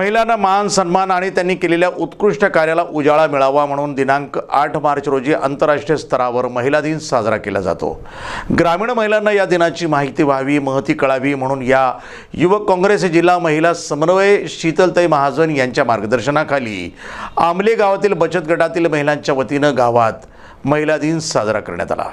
महिलांना मान सन्मान आणि त्यांनी केलेल्या उत्कृष्ट कार्याला उजाळा मिळावा म्हणून दिनांक आठ मार्च रोजी आंतरराष्ट्रीय स्तरावर महिला दिन साजरा केला जातो. ग्रामीण महिलांना या दिनाची माहिती व्हावी महती कळावी म्हणून या युवक काँग्रेस जिल्हा महिला समन्वय शीतलताई महाजन यांच्या मार्गदर्शनाखाली आमले गावातील बचत गटातील महिलांच्या वतीनं गावात महिला दिन साजरा करण्यात आला.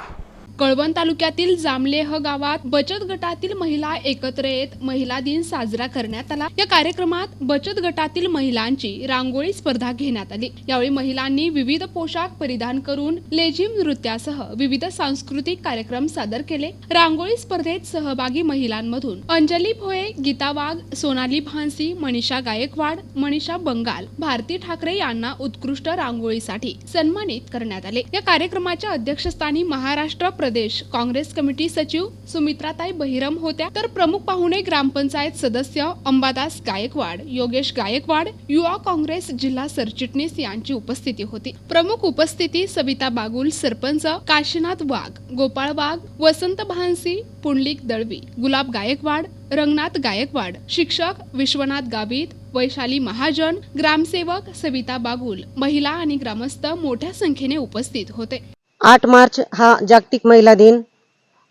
कळवण तालुक्यातील जामलेह गावात बचत गटातील महिला एकत्र येत महिला दिन साजरा करण्यात आला. या कार्यक्रमात बचत गटातील महिलांची रांगोळी स्पर्धा घेण्यात आली. यावेळी महिलांनी विविध पोशाख परिधान करून लेझिम नृत्यासह विविध सांस्कृतिक कार्यक्रम सादर केले. रांगोळी स्पर्धेत सहभागी महिलांमधून अंजली भोये गीता वाघ सोनाली भानसी मनीषा गायकवाड मनीषा बंगाल भारती ठाकरे यांना उत्कृष्ट रांगोळीसाठी सन्मानित करण्यात आले. या कार्यक्रमाच्या अध्यक्षस्थानी महाराष्ट्र प्रदेश. काँग्रेस कमिटी सचिव सुमित्राताई बहिरम होत्या. तर प्रमुख पाहुणे ग्रामपंचायत सदस्य अंबादास गायकवाड योगेश गायकवाड युवा काँग्रेस जिल्हा सरचिटणीस यांची उपस्थिती होती. प्रमुख उपस्थिती सविता बागुल सरपंच काशीनाथ वाघ गोपाळ वाघ वसंत भानसी पुंडलिक दळवी गुलाब गायकवाड रंगनाथ गायकवाड शिक्षक विश्वनाथ गावित वैशाली महाजन ग्रामसेवक सविता बागुल महिला आणि ग्रामस्थ मोठ्या संख्येने उपस्थित होते. आठ मार्च हा जागतिक महिला दिन.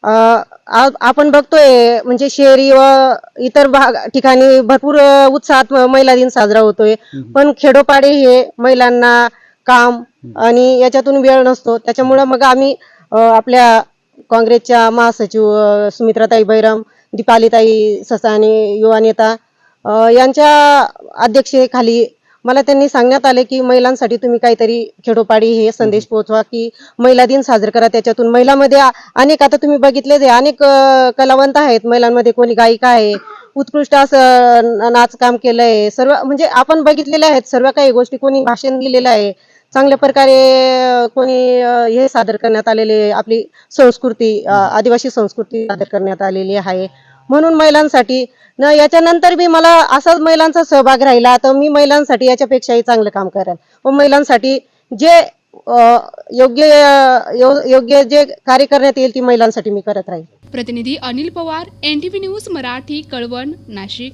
आपण बघतोय म्हणजे शहरी व इतर भाग ठिकाणी भरपूर उत्साहात महिला दिन साजरा होतोय. पण खेडोपाडी हे महिलांना काम आणि याच्यातून वेळ नसतो. त्याच्यामुळं मग आम्ही आपल्या काँग्रेसच्या महासचिव सुमित्राताई बैरम दीपालीताई ससाने युवा नेता यांच्या अध्यक्षतेखाली मला त्यांनी सांगण्यात आले की महिलांसाठी तुम्ही काहीतरी खेडोपाडी हे संदेश पोहोचवा की महिला दिन साजरा करा. त्याच्यातून महिलांमध्ये अनेक आता तुम्ही बघितले अनेक कलावंत आहेत. महिलांमध्ये कोणी गायिका आहे. उत्कृष्ट असं न- नाच काम केलंय. सर्व म्हणजे आपण बघितलेले आहेत. सर्व काही गोष्टी कोणी भाषण दिलेलं आहे. चांगल्या प्रकारे कोणी हे सादर करण्यात आलेले आपली संस्कृती आदिवासी संस्कृती सादर करण्यात आलेली आहे. म्हणून महिलांसाठी. न याच्यानंतर बी मला असाच महिलांचा सहभाग राहिला तर मी महिलांसाठी याच्यापेक्षाही चांगलं काम करेन व महिलांसाठी जे योग्य यो- योग्य जे कार्य करण्यात येईल ती महिलांसाठी मी करत राहील. प्रतिनिधी अनिल पवार एनटीव्ही न्यूज मराठी कळवण नाशिक.